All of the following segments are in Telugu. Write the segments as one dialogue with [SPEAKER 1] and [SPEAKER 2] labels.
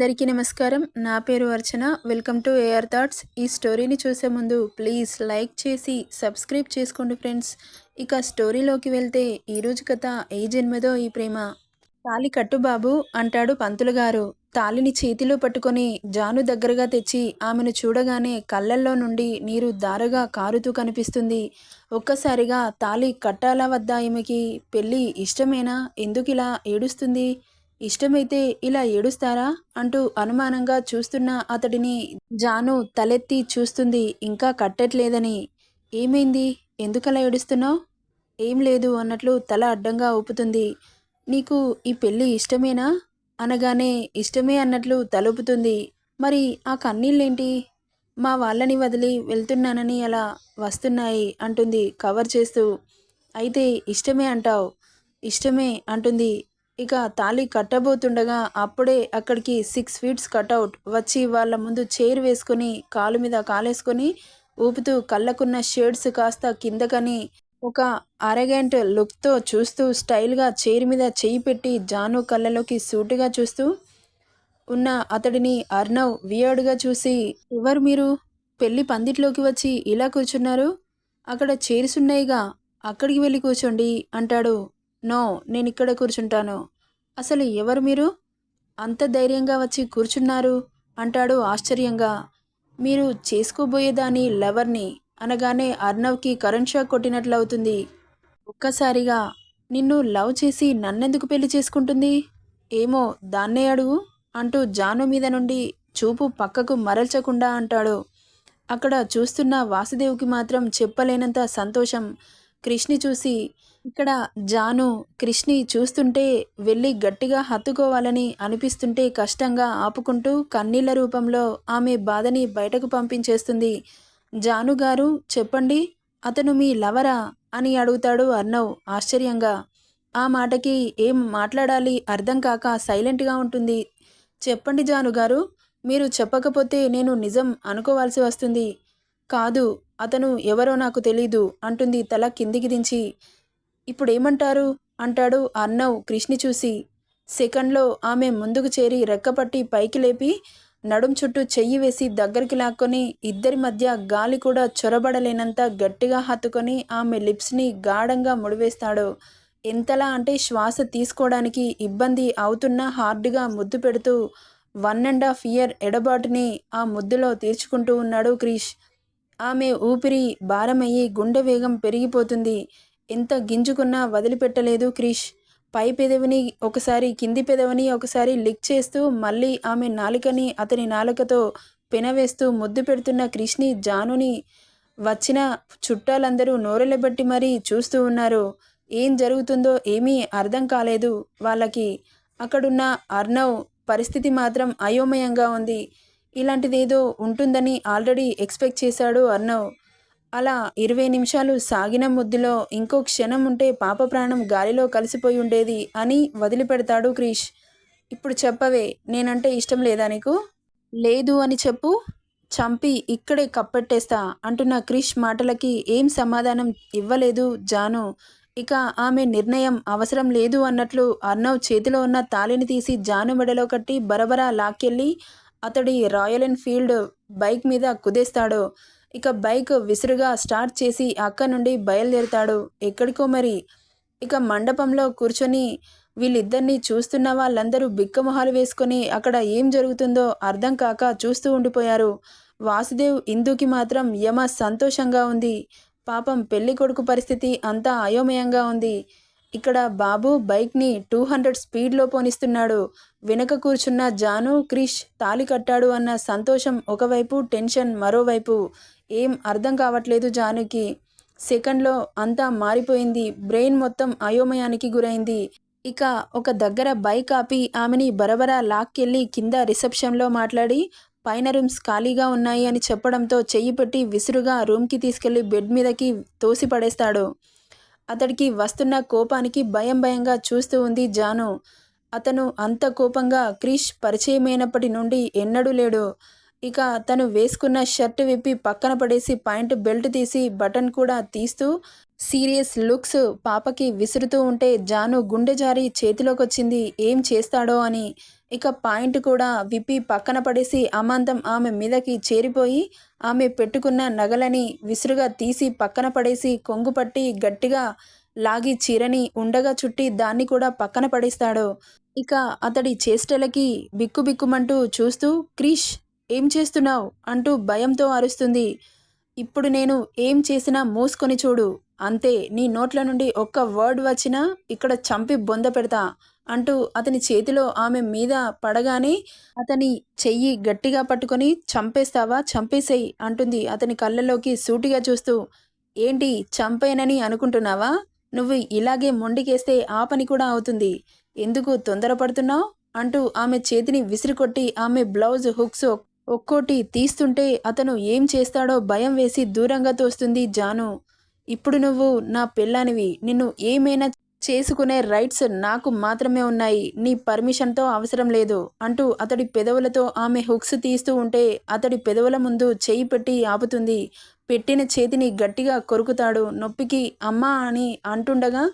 [SPEAKER 1] అందరికీ నమస్కారం. నా పేరు Archana. Welcome to AR thoughts ఈ స్టోరీని చూసే ముందు ప్లీజ్ లైక్ చేసి సబ్స్క్రైబ్ చేసుకోండి ఫ్రెండ్స్. ఇక స్టోరీలోకి వెళ్తే ఈరోజు కథ ఏ జన్మదో ఈ ప్రేమ. తాలి కట్టుబాబు అంటాడు పంతులు గారు. తాలిని చేతిలో పట్టుకొని జాను దగ్గరగా తెచ్చి ఆమెను చూడగానే కళ్ళల్లో నుండి నీరు దారగా కారుతూ కనిపిస్తుంది. ఒక్కసారిగా తాలి కట్టాలా వద్దా ఈమెకి? పెళ్ళి ఇష్టమేనా? ఎందుకు ఇలా ఏడుస్తుంది? ఇష్టమైతే ఇలా ఏడుస్తారా అంటూ అనుమానంగా చూస్తున్న అతడిని జాను తలెత్తి చూస్తుంది. ఇంకా కట్టట్లేదని. ఏమైంది? ఎందుకలా ఏడుస్తున్నావు? ఏం లేదు అన్నట్లు తల అడ్డంగా ఊపుతుంది. నీకు ఈ పెళ్ళి ఇష్టమేనా? అనగానే ఇష్టమే అన్నట్లు తలుపుతుంది. మరి ఆ కన్నీళ్ళేంటి? మా వాళ్ళని వదిలి వెళ్తున్నానని అలా వస్తున్నాయి అంటుంది కవర్ చేస్తూ. అయితే ఇష్టమే అంటావు. ఇష్టమే అంటుంది ఇక తాళి కట్టబోతుండగా అప్పుడే అక్కడికి సిక్స్ ఫీట్స్ కటౌట్ వచ్చి వాళ్ళ ముందు చైర్ వేసుకొని కాలు మీద కాలేసుకొని ఊపుతూ కళ్ళకున్న షేడ్స్ కాస్త కిందకని ఒక అరగంట లుక్తో చూస్తూ స్టైల్గా చైర్ మీద చేయి పెట్టి జాను కళ్ళలోకి సూటుగా చూస్తూ ఉన్న అతడిని అర్ణవ్ వియర్డ్గా చూసి ఎవరు మీరు? పెళ్ళి పందిట్లోకి వచ్చి ఇలా కూర్చున్నారు? అక్కడ చైర్స్ ఉన్నాయిగా అక్కడికి వెళ్ళి కూర్చోండి అంటాడు. నో నేను ఇక్కడ కూర్చుంటాను. అసలు ఎవరు మీరు? అంత ధైర్యంగా వచ్చి కూర్చున్నారు అంటాడు ఆశ్చర్యంగా. మీరు చేసుకోబోయేదాని లవర్ని అనగానే అర్ణవ్కి కరెంట్ షాక్ కొట్టినట్లవుతుంది. ఒక్కసారిగా నిన్ను లవ్ చేసి నన్నెందుకు పెళ్ళి చేసుకుంటుంది? ఏమో దాన్నే అడుగు అంటూ జాను మీద నుండి చూపు పక్కకు మరల్చకుండా అంటాడు. అక్కడ చూస్తున్న వాసుదేవ్కి మాత్రం చెప్పలేనంత సంతోషం. కృష్ణి చూసి ఇక్కడ జాను కృష్ణి చూస్తుంటే వెళ్ళి గట్టిగా హత్తుకోవాలని అనిపిస్తుంటే కష్టంగా ఆపుకుంటూ కన్నీళ్ళ రూపంలో ఆమె బాధని బయటకు పంపించేస్తుంది. జాను గారు చెప్పండి అతను మీ లవరా అని అడుగుతాడు అర్ణవ్ ఆశ్చర్యంగా. ఆ మాటకి ఏం మాట్లాడాలి అర్థం కాక సైలెంట్గా ఉంటుంది. చెప్పండి జాను గారు మీరు చెప్పకపోతే నేను నిజం అనుకోవాల్సి వస్తుంది. కాదు అతను ఎవరో నాకు తెలీదు అంటుంది తల కిందికి దించి. ఇప్పుడు ఏమంటారు అంటాడు అర్ణవ్ కృష్ణి చూసి. సెకండ్లో ఆమె ముందుకు చేరి రెక్కపట్టి పైకి లేపి నడుం చుట్టూ చెయ్యి వేసి దగ్గరికి లాక్కొని ఇద్దరి మధ్య గాలి కూడా చొరబడలేనంత గట్టిగా హత్తుకొని ఆమె లిప్స్ని గాఢంగా ముడివేస్తాడు. ఎంతలా అంటే శ్వాస తీసుకోవడానికి ఇబ్బంది అవుతున్నా హార్డ్గా ముద్దు పెడుతూ వన్ అండ్ హాఫ్ ఇయర్ ఎడబాటుని ఆ ముద్దులో తీర్చుకుంటూ ఉన్నాడు క్రీష్. ఆమె ఊపిరి భారమయ్యి గుండె వేగం పెరిగిపోతుంది. ఎంత గింజుకున్నా వదిలిపెట్టలేదు క్రిష్. పై పెదవిని ఒకసారి కింది పెదవిని ఒకసారి లిక్ చేస్తూ మళ్ళీ ఆమె నాలుకని అతని నాలుకతో పెనవేస్తూ ముద్దు పెడుతున్న క్రిష్ని జానుని వచ్చిన చుట్టాలందరూ నోరెలబెట్టి మరీ చూస్తూ ఉన్నారు. ఏం జరుగుతుందో ఏమీ అర్థం కాలేదు వాళ్ళకి. అక్కడున్న అర్ణవ్ పరిస్థితి మాత్రం అయోమయంగా ఉంది. ఇలాంటిది ఏదో ఉంటుందని ఆల్రెడీ ఎక్స్పెక్ట్ చేశాడు అర్ణవ్ అలా ఇరవై నిమిషాలు సాగిన ముద్దులో ఇంకో క్షణం ఉంటే పాప ప్రాణం గాలిలో కలిసిపోయి ఉండేది అని వదిలిపెడతాడు క్రీష్. ఇప్పుడు చెప్పవే నేనంటే ఇష్టం లేదా నీకు? లేదు అని చెప్పు. చంపి ఇక్కడే కప్పెట్టేస్తా అంటున్న క్రిష్ మాటలకి ఏం సమాధానం ఇవ్వలేదు జాను. ఇక ఆమె నిర్ణయం అవసరం లేదు అన్నట్లు అర్ణవ్ చేతిలో ఉన్న తాళిని తీసి జాను మెడలో కట్టి బరబరా లాక్కెళ్ళి అతడి రాయల్ ఎన్ఫీల్డ్ బైక్ మీద కుదేస్తాడు. ఇక బైక్ విసురుగా స్టార్ట్ చేసి అక్క నుండి బయలుదేరుతాడు. ఎక్కడికో మరి. ఇక మండపంలో కూర్చొని వీళ్ళిద్దరినీ చూస్తున్న వాళ్ళందరూ బిక్కమొహాలు వేసుకొని అక్కడ ఏం జరుగుతుందో అర్థం కాక చూస్తూ ఉండిపోయారు. వాసుదేవ్ ఇందుకి మాత్రం యమ సంతోషంగా ఉంది. పాపం పెళ్ళి కొడుకు పరిస్థితి అంతా అయోమయంగా ఉంది. ఇక్కడ బాబు బైక్ని టూ హండ్రెడ్ స్పీడ్లో పోనిస్తున్నాడు. వెనక కూర్చున్న జాను క్రిష్ తాలి కట్టాడు అన్న సంతోషం ఒకవైపు టెన్షన్ మరోవైపు. ఏం అర్థం కావట్లేదు జానుకి. సెకండ్లో అంతా మారిపోయింది. బ్రెయిన్ మొత్తం అయోమయానికి గురైంది. ఇక ఒక దగ్గర బైక్ ఆపి ఆమెని బరబరా లాక్కెళ్ళి కింద రిసెప్షన్లో మాట్లాడి పైన రూమ్స్ ఖాళీగా ఉన్నాయి అని చెప్పడంతో చెయ్యి పెట్టి విసురుగా రూమ్కి తీసుకెళ్ళి బెడ్ మీదకి తోసి పడేస్తాడు అతడికి వస్తున్న కోపానికి భయం భయంగా చూస్తూ ఉంది జాను. అతను అంత కోపంగా క్రిష్ పరిచయమైనప్పటి నుండి ఎన్నడూ లేడు. ఇక తను వేసుకున్న షర్ట్ విప్పి పక్కన పడేసి పాయింట్ బెల్ట్ తీసి బటన్ కూడా తీస్తూ సీరియస్ లుక్స్ పాపకి విసురుతూ ఉంటే జాను గుండె జారి చేతిలోకి వచ్చింది ఏం చేస్తాడో అని ఇక పాయింట్ కూడా విప్పి పక్కన పడేసి అమాంతం ఆమె మీదకి చేరిపోయి ఆమె పెట్టుకున్న నగలని విసురుగా తీసి పక్కన పడేసి కొంగు పట్టి గట్టిగా లాగి చీరని ఉండగా చుట్టి దాన్ని కూడా పక్కన పడేస్తాడు. ఇక అతడి చేష్టలకి బిక్కుబిక్కుమంటూ చూస్తూ క్రిష్ ఏం చేస్తున్నావు? అంటూ భయంతో అరుస్తుంది. ఇప్పుడు నేను ఏం చేసినా మూసుకొని చూడు. అంతే నీ నోట్ల నుండి ఒక్క వర్డ్ వచ్చినా ఇక్కడ చంపి బొంద పెడతా. అంటూ అతని చేతిలో ఆమె మీద పడగానే అతని చెయ్యి గట్టిగా పట్టుకొని చంపేస్తావా? చంపేసేయి అంటుంది అతని కళ్ళలోకి సూటిగా చూస్తూ. ఏంటి? చంపేనని అనుకుంటున్నావా? నువ్వు ఇలాగే మొండికేస్తే ఆ పని కూడా అవుతుంది. ఎందుకు తొందరపడుతున్నావు? అంటూ ఆమె చేతిని విసిరికొట్టి ఆమె బ్లౌజ్ హుక్స్ ఒక్కోటి తీస్తుంటే అతను ఏం చేస్తాడో భయం వేసి దూరంగా తోస్తుంది జాను. ఇప్పుడు నువ్వు నా పెళ్ళానివి. నిన్ను ఏమైనా చేసుకునే రైట్స్ నాకు మాత్రమే ఉన్నాయి. నీ పర్మిషన్తో అవసరం లేదు. అంటూ అతడి పెదవులతో ఆమె హుక్స్ తీస్తూ ఉంటే అతడి పెదవుల ముందు చేయి పెట్టి ఆపుతుంది. పెట్టిన చేతిని గట్టిగా కొరుకుతాడు. నొప్పికి అమ్మా అని అంటుండగా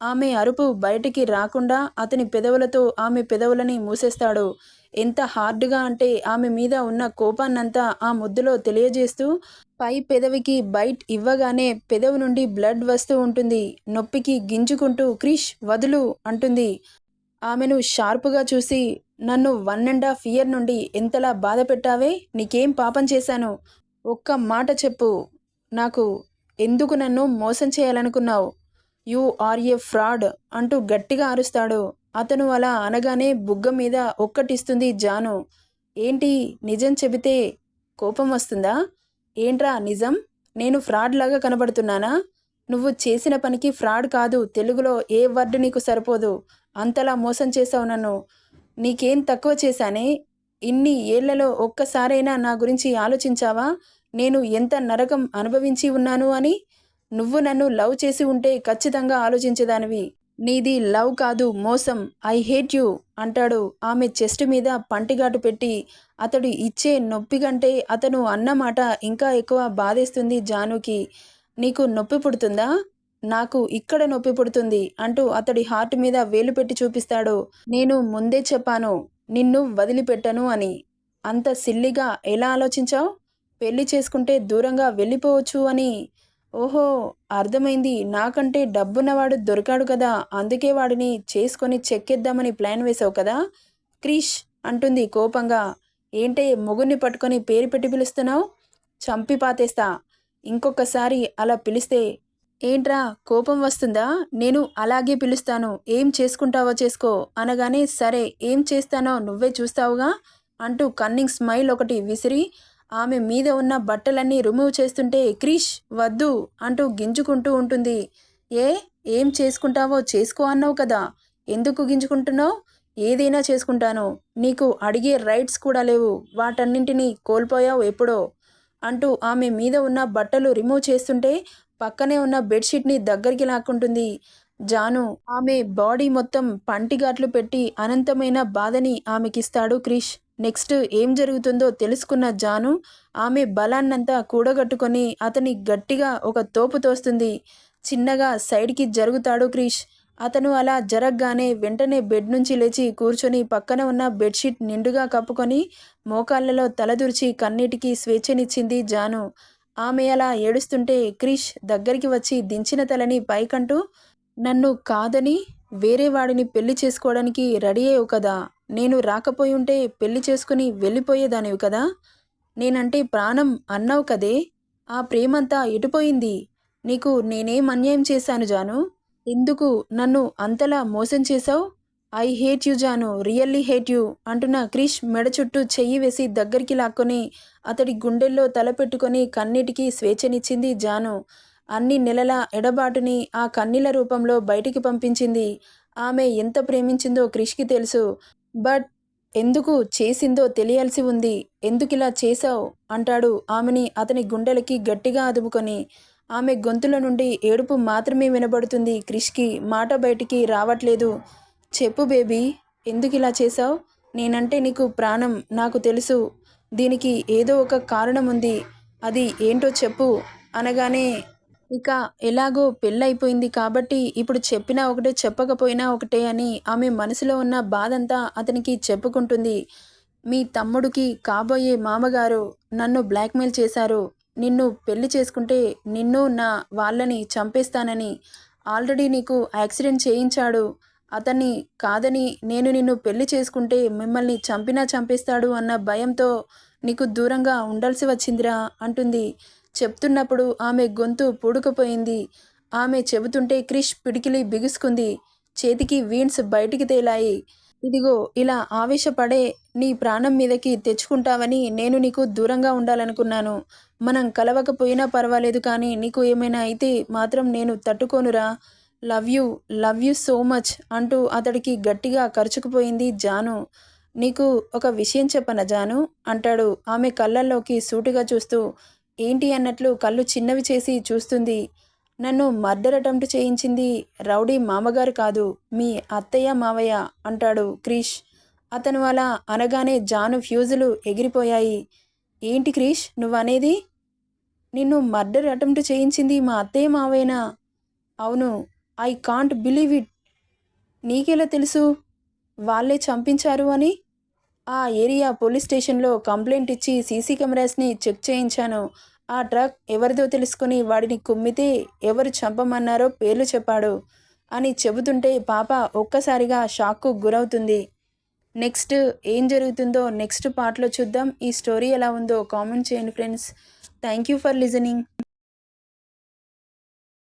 [SPEAKER 1] ఆమె అరుపు బయటికి రాకుండా అతని పెదవులతో ఆమె పెదవులని మూసేస్తాడు. ఎంత హార్డ్గా అంటే ఆమె మీద ఉన్న కోపాన్నంతా ఆ ముద్దులో తెలియజేస్తూ పై పెదవికి బైట్ ఇవ్వగానే పెదవి నుండి బ్లడ్ వస్తూ ఉంటుంది. నొప్పికి గింజుకుంటూ క్రిష్ వదులు అంటుంది. ఆమెను షార్పుగా చూసి నన్ను వన్ అండ్ హాఫ్ ఇయర్ నుండి ఎంతలా బాధ పెట్టావే? నీకేం పాపం చేశాను? ఒక్క మాట చెప్పు. నాకు ఎందుకు నన్ను మోసం చేయాలనుకున్నావు? యు ఆర్ ఏ ఫ్రాడ్ అంటూ గట్టిగా అరుస్తాడు. అతను అలా అనగానే బుగ్గ మీద ఒక్కటిస్తుంది జాను. ఏంటి? నిజం చెబితే కోపం వస్తుందా? ఏంట్రా నిజం? నేను ఫ్రాడ్ లాగా కనబడుతున్నానా? నువ్వు చేసిన పనికి ఫ్రాడ్ కాదు. తెలుగులో ఏ వర్డ్ నీకు సరిపోదు? అంతలా మోసం చేసావు నన్ను. నీకేం తక్కువ చేశానే? ఇన్ని ఏళ్ళలో ఒక్కసారైనా నా గురించి ఆలోచించావా? నేను ఎంత నరకం అనుభవించి ఉన్నాను అని? నువ్వు నన్ను లవ్ చేసి ఉంటే ఖచ్చితంగా ఆలోచించేదానివి. నీది లవ్ కాదు మోసం ఐ హేట్ యూ అంటాడు. ఆమె చెస్ట్ మీద పంటిగాటు పెట్టి అతడు ఇచ్చే నొప్పి కంటే అతను అన్నమాట ఇంకా ఎక్కువ బాధేస్తుంది జానుకి. నీకు నొప్పి పుడుతుందా? నాకు ఇక్కడ నొప్పి పుడుతుంది అంటూ అతడి హార్ట్ మీద వేలు పెట్టి చూపిస్తాడు. నేను ముందే చెప్పాను నిన్ను వదిలిపెట్టను అని. అంత సిల్లిగా ఎలా ఆలోచించావు? పెళ్ళి చేసుకుంటే దూరంగా వెళ్ళిపోవచ్చు అని. ఓహో అర్థమైంది. నాకంటే డబ్బున్నవాడు దొరికాడు కదా అందుకే వాడిని చేసుకొని చెక్కేద్దామని ప్లాన్ వేసావు కదా? క్రిష్ అంటుంది కోపంగా. ఏంటే మొగుడిని పట్టుకొని పేరు పెట్టి పిలుస్తున్నావు? చంపి పాతేస్తా. ఇంకొకసారి అలా పిలిస్తే ఏంట్రా కోపం వస్తుందా? నేను అలాగే పిలుస్తాను. ఏం చేసుకుంటావో చేసుకో. అనగానే సరే ఏం చేస్తానో నువ్వే చూస్తావుగా? అంటూ కన్నింగ్ స్మైల్ ఒకటి విసిరి ఆమె మీద ఉన్న బట్టలన్నీ రిమూవ్ చేస్తుంటే క్రిష్ వద్దు అంటూ గింజుకుంటూ ఉంటుంది. ఏ? ఏం చేసుకుంటావో చేసుకో అన్నావు కదా. ఎందుకు గింజుకుంటున్నావు? ఏదైనా చేసుకుంటాను. నీకు అడిగే రైట్స్ కూడా లేవు. వాటన్నింటినీ కోల్పోయావు ఎప్పుడో? అంటూ ఆమె మీద ఉన్న బట్టలు రిమూవ్ చేస్తుంటే పక్కనే ఉన్న బెడ్షీట్ని దగ్గరికి లాక్కుంటుంది. జాను ఆమె బాడీ మొత్తం పంటిగాట్లు పెట్టి అనంతమైన బాధని ఆమెకిస్తాడు క్రిష్. నెక్స్ట్ ఏం జరుగుతుందో తెలుసుకున్న జాను ఆమె బలాన్నంతా కూడగట్టుకొని అతని గట్టిగా ఒక తోపు తోస్తుంది. చిన్నగా సైడ్కి జరుగుతాడు క్రీష్. అతను అలా జరగగానే వెంటనే బెడ్ నుంచి లేచి కూర్చొని పక్కన ఉన్న బెడ్షీట్ నిండుగా కప్పుకొని మోకాళ్ళలో తలదూర్చి కన్నీటికి స్వేచ్ఛనిచ్చింది జాను. ఆమె అలా ఏడుస్తుంటే క్రిష్ దగ్గరికి వచ్చి దించిన తలని పైకంటూ నన్ను కాదని వేరే వాడిని పెళ్ళి చేసుకోవడానికి రెడీ అయ్యవు కదా నేను రాకపోయి ఉంటే పెళ్ళి చేసుకుని వెళ్ళిపోయేదానివి కదా. నేనంటే ప్రాణం అన్నావు కదే. ఆ ప్రేమంతా ఎటుపోయింది? నీకు నేనేం అన్యాయం చేశాను జాను? ఎందుకు నన్ను అంతలా మోసం చేశావు? I hate you Janu really hate you అంటున్న క్రిష్ మెడ చుట్టూ చెయ్యి వేసి దగ్గరికి లాక్కొని అతడి గుండెల్లో తలపెట్టుకొని కన్నీటికి స్వేచ్ఛనిచ్చింది జాను. అన్ని నెలల ఎడబాటుని ఆ కన్నీల రూపంలో బయటికి పంపించింది. ఆమె ఎంత ప్రేమించిందో క్రిష్కి తెలుసు. బట్ ఎందుకు చేసిందో తెలియాల్సి ఉంది. ఎందుకిలా చేశావు? అంటాడు ఆమెని అతని గుండెలకి గట్టిగా అదుపుకొని ఆమె గొంతుల నుండి ఏడుపు మాత్రమే వినబడుతుంది. క్రిష్కి మాట బయటికి రావట్లేదు. చెప్పు బేబీ ఎందుకు ఇలా చేశావు? నేనంటే నీకు ప్రాణం నాకు తెలుసు. దీనికి ఏదో ఒక కారణం ఉంది అది ఏంటో చెప్పు అనగానే ఇక ఎలాగో పెళ్ళైపోయింది కాబట్టి ఇప్పుడు చెప్పినా ఒకటే చెప్పకపోయినా ఒకటే అని ఆమె మనసులో ఉన్న బాధంతా అతనికి చెప్పుకుంటుంది. మీ తమ్ముడికి కాబోయే మామగారు నన్ను బ్లాక్మెయిల్ చేశారు. నిన్ను పెళ్ళి చేసుకుంటే నిన్ను నా వాళ్ళని చంపేస్తానని ఆల్రెడీ నీకు యాక్సిడెంట్ చేయించాడు. అతన్ని కాదని నేను నిన్ను పెళ్ళి చేసుకుంటే మిమ్మల్ని చంపినా చంపేస్తాడు అన్న భయంతో నీకు దూరంగా ఉండాల్సి వచ్చిందిరా అంటుంది. చెప్తున్నప్పుడు ఆమె గొంతు పూడుకుపోయింది. ఆమె చెబుతుంటే క్రిష్ పిడికిలి బిగుసుకుంది. చేతికి వీన్స్ బయటికి తేలాయి. ఇదిగో ఇలా ఆవేశపడే నీ ప్రాణం మీదకి తెచ్చుకుంటావని నేను నీకు దూరంగా ఉండాలనుకున్నాను. మనం కలవకపోయినా పర్వాలేదు కానీ నీకు ఏమైనా అయితే మాత్రం నేను తట్టుకోనురా. Love you love you so much అంటూ అతడికి గట్టిగా ఖర్చుకుపోయింది జాను. నీకు ఒక విషయం చెప్పన జాను? అంటాడు ఆమె కళ్ళల్లోకి సూటిగా చూస్తూ. ఏంటి అన్నట్లు కళ్ళు చిన్నవి చేసి చూస్తుంది. నన్ను మర్డర్ అటెంప్ట్ చేయించింది రౌడీ మామగారు కాదు మీ అత్తయ్య మావయ్య అంటాడు క్రీష్. అతను అలా అనగానే జాను ఫ్యూజులు ఎగిరిపోయాయి. ఏంటి క్రీష్ నువ్వనేది? నిన్ను మర్డర్ అటెంప్ట్ చేయించింది మా అత్తయ్య మావయ్యనా? అవును ఐ కాంట్ బిలీవ్ ఇట్. నీకెలా తెలుసు? వాళ్ళే చంపించారు అని? ఆ ఏరియా పోలీస్ స్టేషన్లో కంప్లైంట్ ఇచ్చి సీసీ కెమెరాస్ని చెక్ చేయించాను. ఆ ట్రక్ ఎవరిదో తెలుసుకుని వాడిని కుమ్మితే ఎవరు చంపమన్నారో పేర్లు చెప్పాడు అని చెబుతుంటే పాప ఒక్కసారిగా షాక్కు గురవుతుంది. నెక్స్ట్ ఏం జరుగుతుందో నెక్స్ట్ పార్ట్లో చూద్దాం. ఈ స్టోరీ ఎలా ఉందో కామెంట్ చేయండి friends. Thank you for listening.